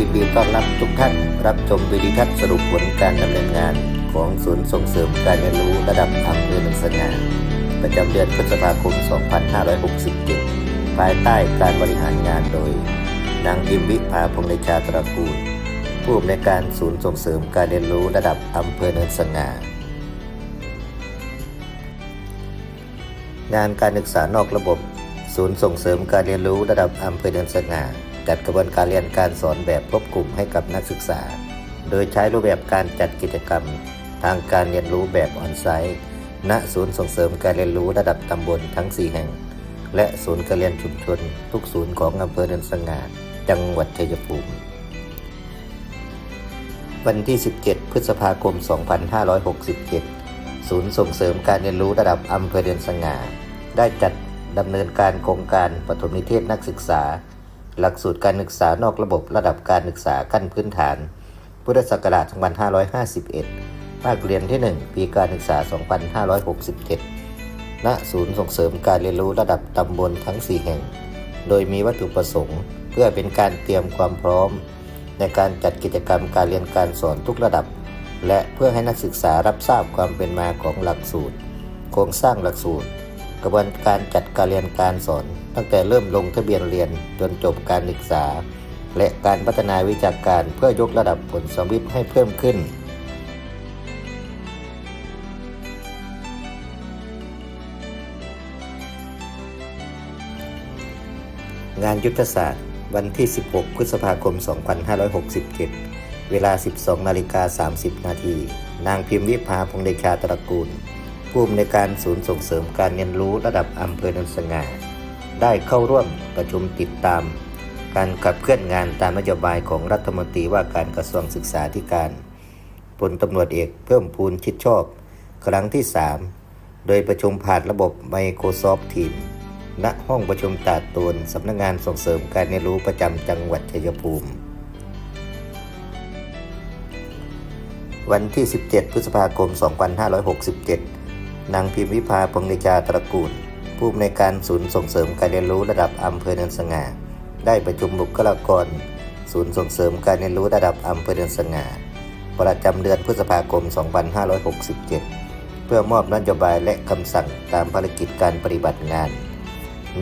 ยินดีต้อนรับทุกท่าน รับชมวิดีทัศน์สรุปผลการดำเนินงาน ของศูนย์ส่งเสริมการเรียนรู้ระดับอำเภอหนองสง่าประจำเดือนพฤษภาคม 2567 ภายใต้การบริหารงานโดย นางพิมวิภาพงษ์เลชาตระกูล ผู้อำนวยการศูนย์ส่งเสริมการเรียนรู้ระดับอำเภอเนินสง่างานการศึกษานอกระบบ ศูนย์ส่งเสริมการเรียนรู้ระดับอำเภอเนินสง่า จัดกระบวนการเรียนการสอนแบบพบกลุ่มให้กับนักศึกษา โดยใช้รูปแบบการจัดกิจกรรม ทางการเรียนรู้แบบออนไซต์ ณ ศูนย์ส่งเสริมการเรียนรู้ระดับตำบลทั้ง 4 แห่ง และศูนย์การเรียนชุมชน ทุกศูนย์ของอำเภอเนินสง่าจังหวัดชัยภูมิ วันที่ 17 พฤษภาคม 2567 ศูนย์ส่งเสริมการเรียนรู้ระดับอำเภอเดินสง่าได้จัดดำเนินการโครงการปฐมนิเทศนักศึกษา หลักสูตรการศึกษานอกระบบระดับการศึกษาขั้นพื้นฐาน พุทธศักราช 2551 ภาคเรียนที่ 1 ปีการศึกษา 2567 ณ ศูนย์ส่งเสริมการเรียนรู้ระดับตำบลทั้ง 4 แห่ง โดยมีวัตถุประสงค์ เพื่อเป็นการเตรียมความพร้อม ในการจัดกิจกรรมการเรียนการสอนทุกระดับ และเพื่อให้นักศึกษารับทราบความเป็นมาของหลักสูตร โครงสร้างหลักสูตร กระบวนการจัดการเรียนการสอน ตั้งแต่เริ่มลงทะเบียนเรียนจนจบการศึกษา และการพัฒนาวิชาการเพื่อยกระดับผลสำลิดให้เพิ่มขึ้น งานยุทธศาสตร์ วันที่ 16 พฤษภาคม 2567 เวลา 12นาฬิกา30 นาที นางพิมพ์วิภาพงเดชาตระกูล ผู้อำนวยการศูนย์ส่งเสริมการเรียนรู้ระดับอำเภอเนินสง่าได้เข้าร่วมประชุมติดตาม การขับเคลื่อนงานตามนโยบายของรัฐมนตรีว่าการกระทรวงศึกษาธิการพลตำรวจเอกเพิ่มพูนชิดชอบ ครั้งที่ 3 โดยประชุมผ่านระบบ Microsoft Teams ณห้องประชุมตาดตูนสำนักงงานส่งเสริมการเรียนรู้ประจำจังหวัดชัยภูมิ วันที่ 17 พฤษภาคม 2567 นางพิมพ์วิภาพงษ์เดชาตระกูล ผู้อำนวยการศูนย์ส่งเสริมการเรียนรู้ระดับอำเภอเนินสง่า ได้ประชุมบุคลากร ศูนย์ส่งเสริมการเรียนรู้ระดับอำเภอเนินสง่า ประจำเดือนพฤษภาคม 2567 เพื่อมอบนโยบายและคำสั่งตามภารกิจการปฏิบัติงาน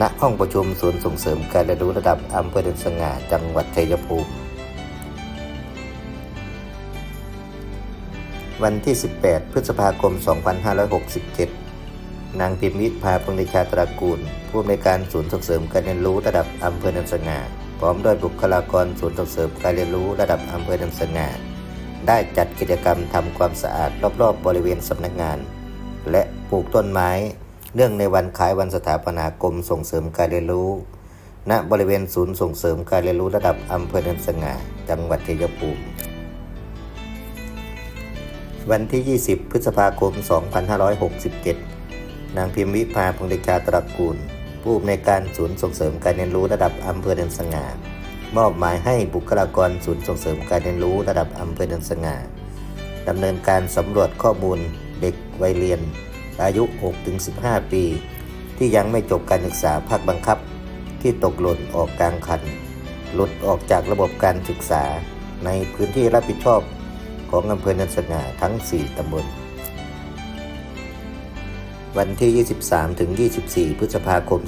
ณ ห้องประชุมศูนย์ส่งเสริมการเรียนรู้ระดับอำเภอเดินสง่า จังหวัดชัยภูมิ วันที่ 18 พฤษภาคม 2567 นางพิมพ์วิภาพงษ์ชาตระกูล ผู้อำนวยการศูนย์ส่งเสริมการเรียนรู้ระดับอำเภอเดินสง่าพร้อมด้วยบุคลากรศูนย์ส่งเสริมการเรียนรู้ระดับอำเภอเดินสง่าได้จัดกิจกรรมทำความสะอาดรอบๆบริเวณสำนักงาน และปลูกต้นไม้ เนื่องในวันคล้ายวันสถาปนากรมส่งเสริมการเรียนรู้ ณบริเวณศูนย์ส่งเสริมการเรียนรู้ระดับอำเภอเนินสง่าจังหวัดชัยภูมิ วันที่ 20 พฤษภาคม 2567 นางพิมพ์วิภาพงษ์เดชาตระกูล ผู้อำนวยการศูนย์ส่งเสริมการเรียนรู้ระดับอำเภอเนินสง่า มอบหมายให้บุคลากรศูนย์ส่งเสริมการเรียนรู้ระดับอำเภอเนินสง่าดำเนินการสำรวจข้อมูลเด็กวัยเรียน อายุ 6-15 ปี ที่ยังไม่จบการศึกษาภาคบังคับ ที่ตกหล่นออกกลางคันหลุดออกจากระบบการศึกษาในพื้นที่รับผิดชอบ ของอำเภอนินสง่าทั้ง 4 ตำบล วันที่ 23 ถึง 24 พฤษภาคม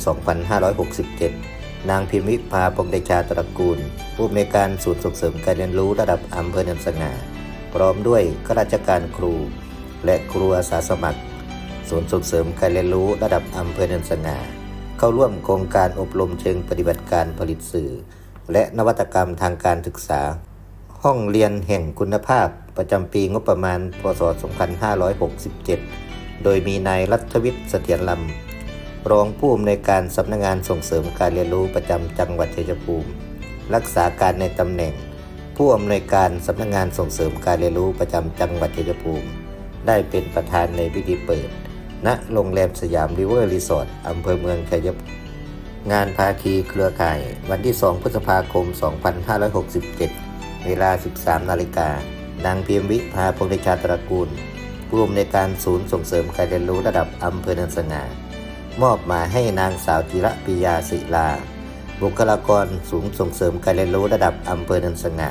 2567 นางพิมวิภาปงเดชาตระกูล ผู้อำนวยการศูนย์ส่งเสริมการเรียนรู้ระดับอำเภอนินสง่าพร้อมด้วยข้าราชการครู และครูอาสาสมัครศูนย์ส่งเสริมการเรียนรู้ระดับอำเภอนินสง่าเข้าร่วมโครงการอบรมเชิงปฏิบัติการผลิตสื่อ และนวัตกรรมทางการศึกษา ห้องเรียนแห่งคุณภาพประจำปีงบประมาณ พศ 2567 โดยมีนายรัฐวิทย์เสถียรลำ รองผู้อำนวยการสำนักงานส่งเสริมการเรียนรู้ประจำจังหวัดชัยภูมิ รักษาการในตำแหน่ง ผู้อำนวยการสำนักงานส่งเสริมการเรียนรู้ประจำจังหวัดชัยภูมิ ได้เป็นประธานในพิธีเปิด ณ โรงแรมสยามริเวอร์รีสอร์ทอำเภอเมืองชัยภูมิงานภาคีเครือข่าย วันที่ 2 พฤษภาคม 2567 เวลา 13 นาฬิกานางพิมวิภาพงษ์ชาตระกูลผู้อำนวยการศูนย์ส่งเสริมการเรียนรู้ระดับอำเภอเนินสง่ามอบหมายให้นางสาวจิระปิยาศิลา บุคลากรสูงส่งเสริมการเรียนรู้ระดับอำเภอเนินสง่า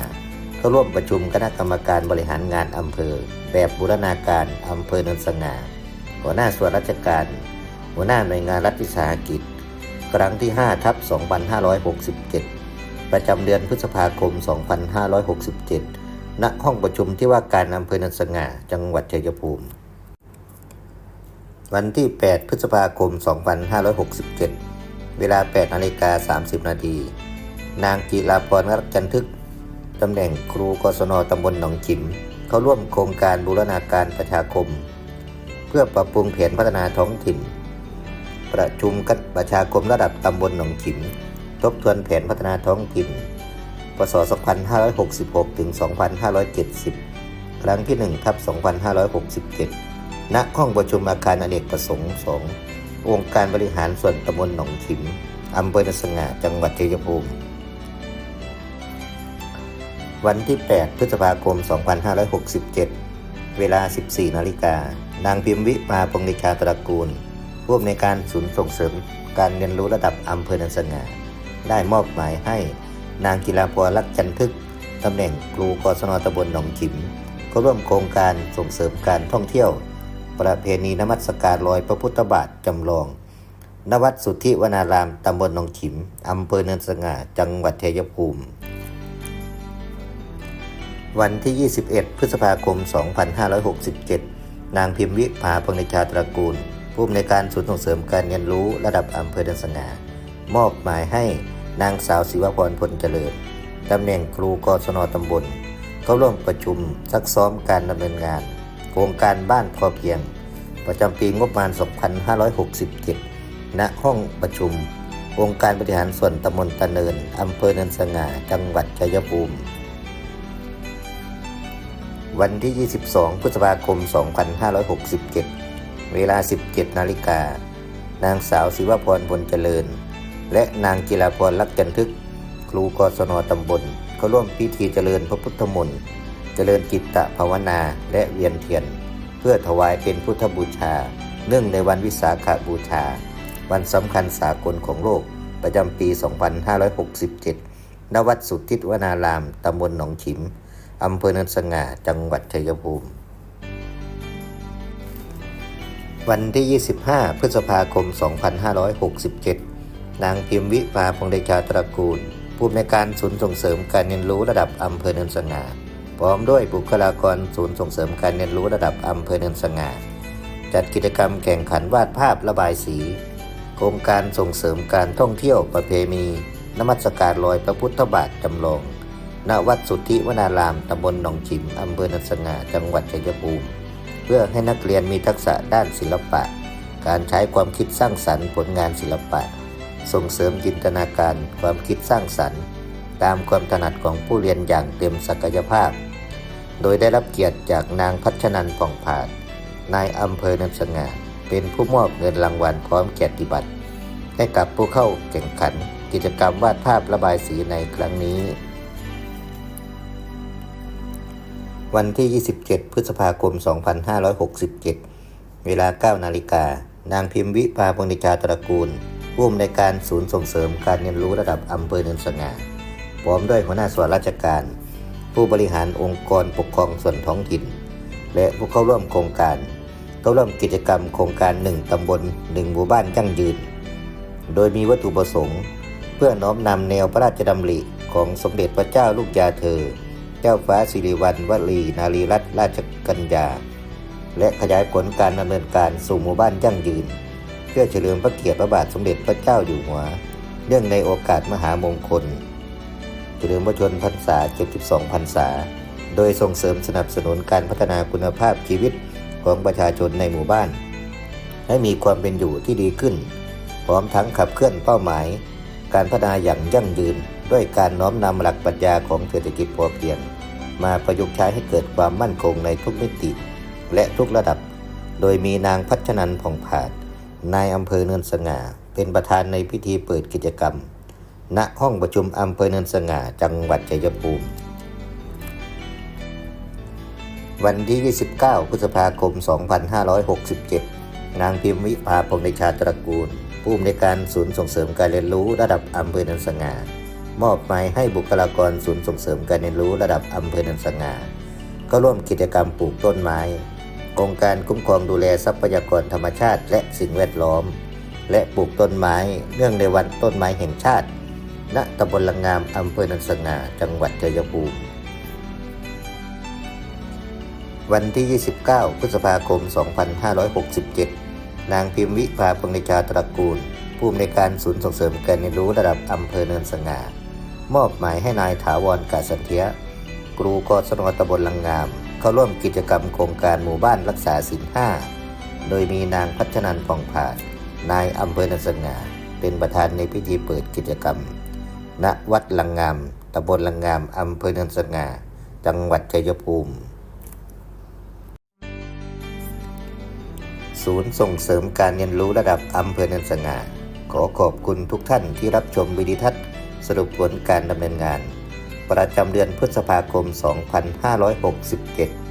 เข้าร่วมประชุมคณะกรรมการบริหารงานอำเภอ แบบบูรณาการอำเภอเนินสง่าหัวหน้าส่วนราชการ หัวหน้าหน่วยงานรัฐวิสาหกิจ ครั้งที่ 5 ทับ 2567 ประจำเดือนพฤษภาคม 2567 ณ ห้องประชุมที่ว่าการอำเภอนินสง่า จังหวัดชัยภูมิ วันที่ 8 พฤษภาคม 2567 เวลา 8นาฬิกา30 นาที นางกีฬาพรรักจันทึก ตำแหน่งครูกศนตำบลหนองจิม เข้าร่วมโครงการบูรณาการประชาคม เพื่อปรับปรุงแผนพัฒนาท้องถิ่น ประชุมกันประชาคมระดับตำบลหนองขิม ทบทวนแผนพัฒนาท้องถิ่น พศ 2566 ถึง 2570 ครั้งที่1ทับ2567 ณ ห้องประชุมอาคารอเนกประสงค์ 2 องค์การบริหารส่วนตำบลหนองขิม อำเภอนาสง่า จังหวัดชัยภูมิ วันที่ 8 พฤษภาคม 2567 เวลา 14 นาฬิกา นางพิมพ์วิมาพงนิชาตระกูลผู้อำนวยการศูนย์ส่งเสริมการเรียนรู้ระดับอำเภอนินสง่า ได้มอบหมายให้นางกีฬาพรรักจันทึกตำแหน่งครูกศนตำบลหนองขิมเข้าร่วมโครงการส่งเสริมการท่องเที่ยว ประเพณีนมัสการลอยพระพุทธบาทจำลอง ณ วัดสุทธิวนารามตำบลหนองขิมอำเภอเนินสง่าจังหวัดชัยภูมิ วันที่ 21 พฤษภาคม 2567 นางพิมพ์วิภาพงนิชาตระกูล ผู้อำนวยการศูนย์ส่งเสริมการเรียนรู้ระดับอำเภอเนินสง่า มอบหมายให้นางสาวศิวพรพลเจริญตำแหน่งครูกศนตำบลเข้าร่วมประชุมซักซ้อมการดำเนินงาน โครงการบ้านพอเพียง ประจำปีงบประมาณ 2567 ณ ห้องประชุม องค์การบริหารส่วนตำบลตะเนินอำเภอเนินสง่า จังหวัดชัยภูมิ วันที่ 22 พฤษภาคม 2567 เวลา 17 นาฬิกา นางสาวศิวพรพลเจริญ และนางกีฬาพรลักจันทึก ครูกศนตำบลเข้าร่วมพิธีเจริญพระพุทธมนต์เจริญจิตตภาวนาและเวียนเทียน เพื่อถวายเป็นพุทธบูชา เนื่องในวันวิสาขบูชา วันสำคัญสากลของโลกประจำปี 2567 ณ วัดสุทธิวนาราม ตำบลหนองฉิม อำเภอเนินสง่า จังหวัดชัยภูมิ วันที่ 25 พฤษภาคม 2567 นางพิมพ์วิภาพงเดชาตระกูล ผู้อำนวยการศูนย์ส่งเสริมการเรียนรู้ระดับอำเภอเนินสง่าพร้อมด้วยบุคลากรศูนย์ส่งเสริมการเรียนรู้ระดับอำเภอเนินสง่าจัดกิจกรรมแข่งขันวาดภาพระบายสี โครงการส่งเสริมการท่องเที่ยวประเพณีนมัสการลอยพระพุทธบาทจำลองณวัดสุทธิวนารามตำบลหนองจิมอำเภอเนินสง่าจังหวัดชัยภูมิ เพื่อให้นักเรียนมีทักษะด้านศิลปะ การใช้ความคิดสร้างสรรค์ผลงานศิลปะ ส่งเสริมจินตนาการความคิดสร้างสรรค์ ตามความถนัดของผู้เรียนอย่างเต็มศักยภาพ โดยได้รับเกียรติจากนางพัชนันผ่องผาดนายอำเภอเนินสง่าเป็นผู้มอบเงินรางวัลพร้อมเกียรติบัตรให้กับผู้เข้าแข่งขันกิจกรรมวาดภาพระบายสีในครั้งนี้ วันที่ 27 พฤษภาคม 2567 เวลา 9 นาฬิกา นางพิมพ์วิภาพงนิชาตระกูล ผู้อำนวยการศูนย์ส่งเสริมการเรียนรู้ระดับอำเภอเนินสง่าพร้อมด้วยหัวหน้าส่วนราชการ ผู้บริหารองค์กรปกครองส่วนท้องถิ่น และผู้เข้าร่วมโครงการเข้าร่วมกิจกรรมโครงการ 1 ตำบล 1 หมู่บ้านยั่งยืน โดยมีวัตถุประสงค์ เพื่อน้อมนำแนวพระราชดำริของสมเด็จพระเจ้าลูกยาเธอ เจ้าฟ้าสิริวัณวลีนารีรัตนราชกัญญา และขยายผลการดำเนินการสู่หมู่บ้านยั่งยืน พื่อเฉลิมพระเกียรติพระบาทสมเด็จพระเจ้าอยู่หัว เนื่องในโอกาสมหามงคล เฉลิมพระชนพรรษา 72 พรรษา โดยส่งเสริมสนับสนุนการพัฒนาคุณภาพชีวิตของประชาชนในหมู่บ้าน ให้มีความเป็นอยู่ที่ดีขึ้น พร้อมทั้งขับเคลื่อนเป้าหมาย การพัฒนาอย่างยั่งยืน ด้วยการน้อมนำหลักปรัชญาของเศรษฐกิจพอเพียง มาประยุกต์ใช้ให้เกิดความมั่นคงในทุกมิติ และทุกระดับ โดยมีนางพัชนันผ่องผาด นายอำเภอเนินสง่า เป็นประธานในพิธีเปิดกิจกรรม ณห้องประชุมอำเภอเนินสง่า จังหวัดชัยภูมิ วันที่ 29 พฤษภาคม 2567 นางพิมพ์วิภาพงในชาตระกูล ผู้อำนวยการศูนย์ส่งเสริมการเรียนรู้ระดับอำเภอเนินสง่ามอบหมายให้บุคลากรศูนย์ส่งเสริมการเรียนรู้ระดับอำเภอเนินสง่าก็ร่วมกิจกรรมปลูกต้นไม้ องค์การคุ้มครองดูแลทรัพยากรธรรมชาติ และสิ่งแวดล้อม และปลูกต้นไม้เนื่องในวันต้นไม้แห่งชาติ ณตำบลลังงามอำเภอเนินสง่าจังหวัดชัยภูมิ วันที่ 29 พฤษภาคม 2567 นางพิมพ์วิภาพงนิชาตระกูล ผู้อำนวยการศูนย์ส่งเสริมการเรียนรู้ระดับอำเภอเนินสง่ามอบหมายให้นายถาวรกาสันเทีย ครูกศนตำบลลังงาม เข้าร่วมกิจกรรมโครงการหมู่บ้านรักษาศีลห้าโดยมีนางพัชนันผ่องผาดนายอำเภอเนินสง่าเป็นประธานในพิธีเปิดกิจกรรม ณ วัดลังงามตำบลลังงามอำเภอเนินสง่าจังหวัดชัยภูมิ ศูนย์ส่งเสริมการเรียนรู้ระดับอำเภอเนินสง่าขอขอบคุณทุกท่านที่รับชมวิดีทัศน์ สรุปผลการดำเนินงาน ประจำเดือนพฤษภาคม 2567